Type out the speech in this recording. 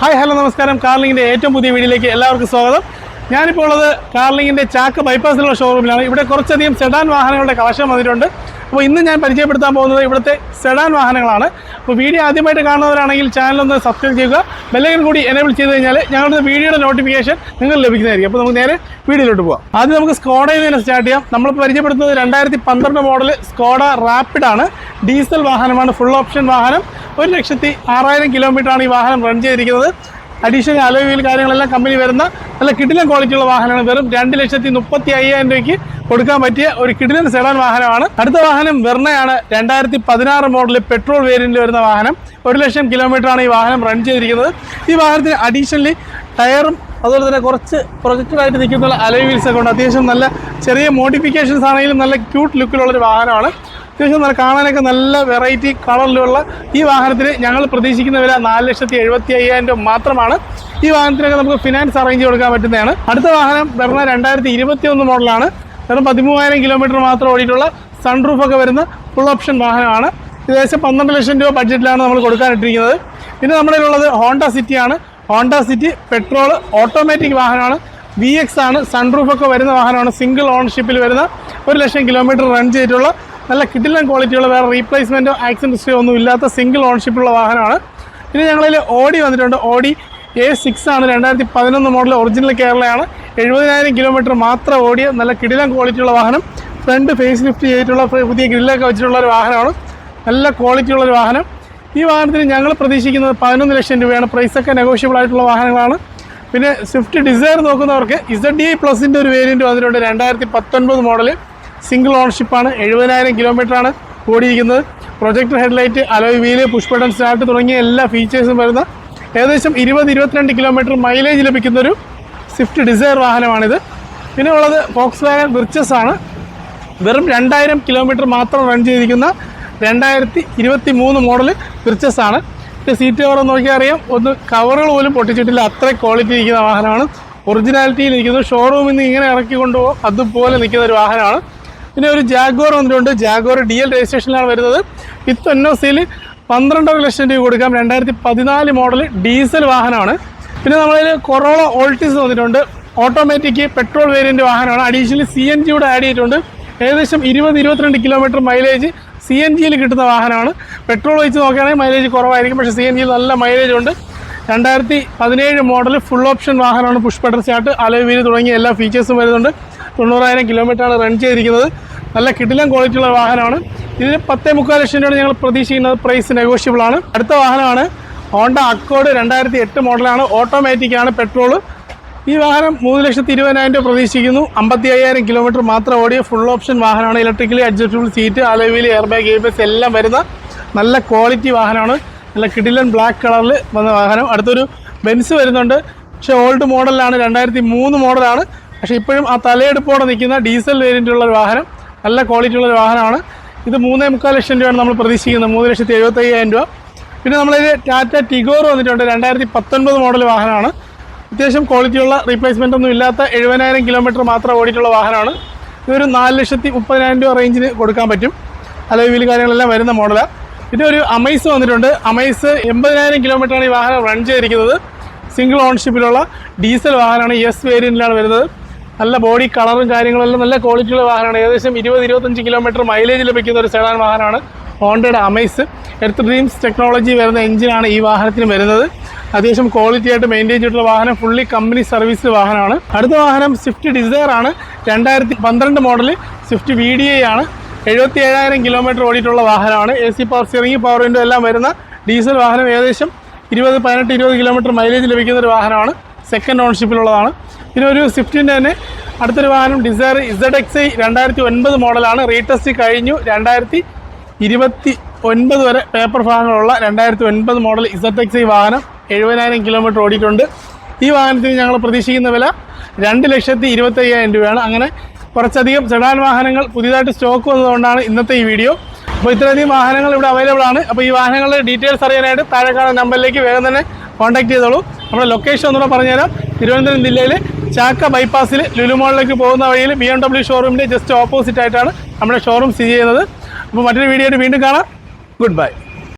Hi hello നമസ്കാരം. കാർലിങ്ങിന്റെ ഏറ്റവും പുതിയ വീഡിയോയിലേക്ക് എല്ലാവർക്കും സ്വാഗതം. ഞാനിപ്പോൾ ഉള്ളത് കാർലിങ്ങിന്റെ ചാക്ക് ബൈപ്പാസിലുള്ള ഷോറൂമിലാണ് ഇവിടെ കുറച്ചധികം സെഡാൻ വാഹനങ്ങളുടെ കളക്ഷൻ വന്നിട്ടുണ്ട്. അപ്പോൾ ഇന്ന് ഞാൻ പരിചയപ്പെടുത്താൻ പോകുന്നത് ഇവിടുത്തെ സെഡാൻ വാഹനങ്ങളാണ്. അപ്പോൾ വീഡിയോ ആദ്യമായിട്ട് കാണുന്നവരാണെങ്കിൽ ചാനൽ ഒന്ന് സബ്സ്ക്രൈബ് ചെയ്യുക. ബെല്ലൈക്കൻ കൂടി എനേബിൾ ചെയ്ത് കഴിഞ്ഞാൽ ഞങ്ങളുടെ വീഡിയോയുടെ നോട്ടിഫിക്കേഷൻ നിങ്ങൾ ലഭിക്കുന്നതായിരിക്കും. അപ്പോൾ നമുക്ക് നേരെ വീഡിയോയിലോട്ട് പോകാം ആദ്യം നമുക്ക് സ്കോഡയിൽ നിന്ന് സ്റ്റാർട്ട് ചെയ്യാം. നമ്മൾ പരിചയപ്പെടുത്തുന്നത് രണ്ടായിരത്തി പന്ത്രണ്ട് മോഡൽ സ്കോഡ റാപ്പിഡ് ആണ്. ഡീസൽ വാഹനമാണ്. ഫുൾ ഓപ്ഷൻ വാഹനം. ഒരു ലക്ഷത്തി ആറായിരം കിലോമീറ്ററാണ് ഈ വാഹനം റൺ ചെയ്തിരിക്കുന്നത്. അഡീഷണൽ അലോയിൽ കാര്യങ്ങളെല്ലാം കമ്പനി വരുന്ന നല്ല കിടിലം ക്വാളിറ്റിയുള്ള വാഹനമാണ് വെറും രണ്ട് ലക്ഷത്തി മുപ്പത്തി അയ്യായിരം രൂപയ്ക്ക് കൊടുക്കാൻ പറ്റിയ ഒരു കിടിലൻ സെഡാൻ വാഹനമാണ്. അടുത്ത വാഹനം വെർണയാണ്. രണ്ടായിരത്തി പതിനാറ് മോഡലിൽ പെട്രോൾ വേരിയന്റിൽ വരുന്ന വാഹനം. ഒരു ലക്ഷം കിലോമീറ്ററാണ് ഈ വാഹനം റൺ ചെയ്തിരിക്കുന്നത്. ഈ വാഹനത്തിന് അഡീഷണലി ടയറും അതുപോലെ തന്നെ കുറച്ച് പ്രൊജക്റ്റഡായിട്ട് നിൽക്കുന്ന അലോയ് വീൽസ് ഒക്കെ ഉണ്ട്. അത്യാവശ്യം നല്ല ചെറിയ മോഡിഫിക്കേഷൻസ് ആണെങ്കിലും നല്ല ക്യൂട്ട് ലുക്കിലുള്ളൊരു വാഹനമാണ്. അത്യാവശ്യം നല്ല കാണാനൊക്കെ നല്ല വെറൈറ്റി കളറിലുള്ള ഈ വാഹനത്തിന് ഞങ്ങൾ പ്രതീക്ഷിക്കുന്ന വില നാല് ലക്ഷത്തി എഴുപത്തി അയ്യായിരം രൂപ മാത്രമാണ്. ഈ വാഹനത്തിനൊക്കെ നമുക്ക് ഫിനാൻസ് അറേഞ്ച് കൊടുക്കാൻ പറ്റുന്നതാണ്. അടുത്ത വാഹനം വരുന്ന രണ്ടായിരത്തി ഇരുപത്തി ഒന്ന് മോഡലാണ് വെറും പതിമൂവായിരം കിലോമീറ്റർ മാത്രം ഓടിയിട്ടുള്ള സൺറൂഫ് ഒക്കെ വരുന്ന ഫുൾ ഓപ്ഷൻ വാഹനമാണ്. ഏകദേശം പന്ത്രണ്ട് ലക്ഷം രൂപ ബഡ്ജറ്റിലാണ് നമ്മൾ കൊടുക്കാനിട്ടിരിക്കുന്നത്. പിന്നെ നമ്മുടെ ഉള്ളത് ഹോണ്ട സിറ്റിയാണ്. ഹോണ്ട സിറ്റി പെട്രോൾ ഓട്ടോമാറ്റിക് വാഹനമാണ്. വി എക്സ് ആണ്. സൺറൂഫ് ഒക്കെ വരുന്ന വാഹനമാണ്. സിംഗിൾ ഓൺഷിപ്പിൽ വരുന്ന ഒരു ലക്ഷം കിലോമീറ്റർ റൺ ചെയ്തിട്ടുള്ള നല്ല കിടിലൻ ക്വാളിറ്റിയുള്ള വേറെ റീപ്ലേസ്മെന്റോ ആക്സിഡന്റ് ഹിസ്റ്ററി ഒന്നും ഇല്ലാത്ത സിംഗിൾ ഓൺഷിപ്പുള്ള വാഹനമാണ്. പിന്നെ ഞങ്ങളിൽ ഓടി വന്നിട്ടുണ്ട്. ഓടി എ സിക്സ് ആണ്. രണ്ടായിരത്തി പതിനൊന്ന് മോഡൽ ഒറിജിനൽ കേരളയാണ് എഴുപതിനായിരം കിലോമീറ്റർ മാത്രം ഓടിയ നല്ല കിടിലൻ ക്വാളിറ്റിയുള്ള വാഹനം. ഫ്രണ്ട് ഫേസ് ലിഫ്റ്റ് ചെയ്തിട്ടുള്ള പുതിയ ഗ്രില്ലൊക്കെ വെച്ചിട്ടുള്ള ഒരു വാഹനമാണ്. നല്ല ക്വാളിറ്റിയുള്ള ഒരു വാഹനം. ഈ വാഹനത്തിന് ഞങ്ങൾ പ്രതീക്ഷിക്കുന്നത് പതിനൊന്ന് ലക്ഷം രൂപയാണ്. പ്രൈസൊക്കെ നെഗോഷ്യബിൾ ആയിട്ടുള്ള വാഹനങ്ങളാണ്. പിന്നെ സ്വിഫ്റ്റ് ഡിസയർ നോക്കുന്നവർക്ക് ഇസഡ് ഡി പ്ലസിന്റെ ഒരു വേരിയന്റ് വന്നിട്ടുണ്ട്. രണ്ടായിരത്തി പത്തൊൻപത് മോഡൽ സിംഗിൾ ഓണർഷിപ്പാണ് എഴുപതിനായിരം കിലോമീറ്ററാണ് ഓടിയിരിക്കുന്നത്. Projector headlight alloy wheel push button start തുടങ്ങിയ എല്ലാ ഫീച്ചേഴ്സും വരുന്ന ഏകദേശം ഇരുപത് ഇരുപത്തിരണ്ട് കിലോമീറ്റർ മൈലേജ് ലഭിക്കുന്ന ഒരു സ്വിഫ്റ്റ് ഡിസയർ വാഹനമാണിത്. പിന്നെ ഉള്ളത് ഫോക്സ് വാഗൻ വിർച്ചസ് ആണ് വെറും രണ്ടായിരം കിലോമീറ്റർ മാത്രം റൺ ചെയ്തിരിക്കുന്ന രണ്ടായിരത്തി ഇരുപത്തി മൂന്ന് മോഡൽ വിർച്ചസ് ആണ് സീറ്റ് കവർ നോക്കിയാൽ അറിയാം. ഒന്ന് കവറുകൾ പോലും പൊട്ടിച്ചിട്ടില്ല. അത്ര ക്വാളിറ്റി ഇരിക്കുന്ന വാഹനമാണ്. ഒറിജിനാലിറ്റിയിൽ നിൽക്കുന്നു ഷോറൂമിൽ നിന്ന് ഇങ്ങനെ ഇറക്കി കൊണ്ടുപോകും. അതുപോലെ നിൽക്കുന്ന ഒരു വാഹനമാണ്. പിന്നെ ഒരു ജാഗോർ വന്നിട്ടുണ്ട്. ജാഗോർ ഡി എൽ രജിസ്ട്രേഷനിലാണ് വരുന്നത്. വിത്ത് എൻ ഒ സിയിൽ പന്ത്രണ്ടര ലക്ഷം രൂപ കൊടുക്കാം. രണ്ടായിരത്തി പതിനാല് മോഡൽ ഡീസൽ വാഹനമാണ്. പിന്നെ നമ്മളിൽ കൊറോള ഓൾട്ടിസ് വന്നിട്ടുണ്ട്. ഓട്ടോമാറ്റിക് പെട്രോൾ വേരിയന്റ് വാഹനമാണ്. അഡീഷണലി സി എൻ ജിയുടെ ആഡ് ചെയ്തിട്ടുണ്ട്. ഏകദേശം ഇരുപത് ഇരുപത്തിരണ്ട് കിലോമീറ്റർ മൈലേജ് സി എൻ ജിയിൽ കിട്ടുന്ന വാഹനമാണ്. പെട്രോൾ വെച്ച് നോക്കുകയാണെങ്കിൽ മൈലേജ് കുറവായിരിക്കും. പക്ഷേ സി എൻ ജിയിൽ നല്ല മൈലേജ് ഉണ്ട്. രണ്ടായിരത്തി പതിനേഴ് മോഡൽ ഫുൾ ഓപ്ഷൻ വാഹനമാണ് പുഷ് ബട്ടർ സ്റ്റാർട്ട് അലോയ് തുടങ്ങിയ എല്ലാ ഫീച്ചേഴ്സും വരുന്നുണ്ട്. തൊണ്ണൂറായിരം കിലോമീറ്ററാണ് റൺ ചെയ്തിരിക്കുന്നത്. നല്ല കിടിലം ക്വാളിറ്റിയുള്ള വാഹനമാണ്. ഇതിന് പത്തേ മുക്കാൽ ലക്ഷം രൂപയാണ് ഞങ്ങൾ പ്രതീക്ഷിക്കുന്നത്. പ്രൈസ് നെഗോഷ്യബിൾ ആണ്. അടുത്ത വാഹനമാണ് ഹോണ്ട അക്കോഡ് രണ്ടായിരത്തി എട്ട് മോഡലാണ് ഓട്ടോമാറ്റിക് ആണ് പെട്രോൾ ഈ വാഹനം മൂന്ന് ലക്ഷത്തി ഇരുപതിനായിരം രൂപ പ്രതീക്ഷിക്കുന്നു. അമ്പത്തി അയ്യായിരം കിലോമീറ്റർ മാത്രം ഓടിയ ഫുൾ ഓപ്ഷൻ വാഹനമാണ്. ഇലക്ട്രിക്കലി അഡ്ജസ്റ്റബിൾ സീറ്റ് അലവിൽ എയർ ബാഗ് എ ബസ് എല്ലാം വരുന്ന നല്ല ക്വാളിറ്റി വാഹനമാണ്. നല്ല കിഡിലൻ ബ്ലാക്ക് കളറിൽ വന്ന വാഹനം. അടുത്തൊരു ബെൻസ് വരുന്നുണ്ട്. പക്ഷെ ഓൾഡ് മോഡലാണ് രണ്ടായിരത്തി മൂന്ന് മോഡലാണ് പക്ഷെ ഇപ്പോഴും ആ തലയെടുപ്പോടെ നിൽക്കുന്ന ഡീസൽ വേരിയന്റ് ഉള്ള ഒരു വാഹനം. നല്ല ക്വാളിറ്റി ഉള്ള ഒരു വാഹനമാണ്. ഇത് മൂന്നേ മുക്കാൽ ലക്ഷം രൂപയാണ് നമ്മൾ പ്രതീക്ഷിക്കുന്നത്. മൂന്ന് ലക്ഷത്തി എഴുപത്തയ്യായിരം രൂപ. പിന്നെ നമ്മളിത് ടാറ്റ ടിഗോർ വന്നിട്ടുണ്ട്. രണ്ടായിരത്തി പത്തൊൻപത് മോഡൽ വാഹനമാണ്. അത്യാവശ്യം ക്വാളിറ്റിയുള്ള റീപ്ലേസ്മെന്റ് ഒന്നും ഇല്ലാത്ത എഴുപതിനായിരം കിലോമീറ്റർ മാത്രം ഓടിയിട്ടുള്ള വാഹനമാണ്. ഇതൊരു നാല് ലക്ഷത്തി മുപ്പതിനായിരം രൂപ റേഞ്ചിന് കൊടുക്കാൻ പറ്റും. അലോയ് വീൽ കാര്യങ്ങളെല്ലാം വരുന്ന മോഡലാണ് പിന്നെ ഒരു അമൈസ് വന്നിട്ടുണ്ട്. അമൈസ് എൺപതിനായിരം കിലോമീറ്ററാണ് ഈ വാഹനം റൺ ചെയ്തിരിക്കുന്നത്. സിംഗിൾ ഓൺഷിപ്പിലുള്ള ഡീസൽ വാഹനമാണ്. എസ് വേരിയന്റിലാണ് വരുന്നത്. നല്ല ബോഡി കളറും കാര്യങ്ങളെല്ലാം നല്ല ക്വാളിറ്റിയുള്ള വാഹനമാണ്. ഏകദേശം ഇരുപത് ഇരുപത്തഞ്ച് കിലോമീറ്റർ മൈലേജ് ലഭിക്കുന്ന ഒരു സെഡാൻ വാഹനമാണ്. ഹോണ്ടയുടെ അമേസ് എർത്ത് ഡ്രീംസ് ടെക്നോളജി വരുന്ന എഞ്ചിനാണ് ഈ വാഹനത്തിന് വരുന്നത്. അത്യാവശ്യം ക്വാളിറ്റി ആയിട്ട് മെയിന്റെയിൻ ചെയ്തിട്ടുള്ള വാഹനം ഫുള്ളി കമ്പനി സർവീസ് വാഹനമാണ്. അടുത്ത വാഹനം സ്വിഫ്റ്റ് ഡിസയർ ആണ്. രണ്ടായിരത്തി പന്ത്രണ്ട് model Swift V D I ആണ്. എഴുപത്തി ഏഴായിരം കിലോമീറ്റർ ഓടിയിട്ടുള്ള വാഹനമാണ്. A C power steering power window എല്ലാം വരുന്ന ഡീസൽ വാഹനം ഏകദേശം ഇരുപത് പതിനെട്ട് ഇരുപത് കിലോമീറ്റർ മൈലേജ് ലഭിക്കുന്ന ഒരു വാഹനമാണ്. സെക്കൻഡ് ഓൺഷിപ്പിലുള്ളതാണ് പിന്നെ ഒരു സ്വിഫ്റ്റിന്റെ തന്നെ അടുത്തൊരു വാഹനം ഡിസയർ ഇസഡ് എക്സ് ഐ രണ്ടായിരത്തി ഒൻപത് മോഡലാണ് റീടെസ്റ്റ് കഴിഞ്ഞു. രണ്ടായിരത്തി ഇരുപത്തി ഒൻപത് വരെ പേപ്പർ ഭാഗങ്ങളുള്ള രണ്ടായിരത്തി ഒൻപത് മോഡൽ ഇസഡ് എക്സ് വാഹനം എഴുപതിനായിരം കിലോമീറ്റർ ഓടിയിട്ടുണ്ട്. ഈ വാഹനത്തിന് ഞങ്ങൾ പ്രതീക്ഷിക്കുന്ന വില രണ്ട് ലക്ഷത്തി ഇരുപത്തി അയ്യായിരം രൂപയാണ്. അങ്ങനെ കുറച്ചധികം സെഡാൻ വാഹനങ്ങൾ പുതിയതായിട്ട് സ്റ്റോക്ക് വന്നതുകൊണ്ടാണ് ഇന്നത്തെ ഈ വീഡിയോ അപ്പോൾ ഇത്രയധികം വാഹനങ്ങൾ ഇവിടെ അവൈലബിൾ ആണ്. അപ്പോൾ ഈ വാഹനങ്ങളുടെ ഡീറ്റെയിൽസ് അറിയാനായിട്ട് താഴെ കാണുന്ന നമ്പറിലേക്ക് വേഗം തന്നെ കോൺടാക്ട് ചെയ്തോളൂ. നമ്മുടെ ലൊക്കേഷൻ ഒന്നുകൂടെ പറഞ്ഞുതരാം. തിരുവനന്തപുരം ജില്ലയിൽ ചാക്ക ബൈപ്പാസിൽ ലുലുമോളിലേക്ക് പോകുന്ന വഴിയിൽ ബി എം ഡബ്ല്യു ഷോറൂമിന്റെ ജസ്റ്റ് ഓപ്പോസിറ്റ് ആയിട്ടാണ് നമ്മുടെ ഷോറൂം സ്ഥിതി ചെയ്യുന്നത്. അപ്പോൾ മറ്റൊരു വീഡിയോ വീണ്ടും കാണാം. Good bye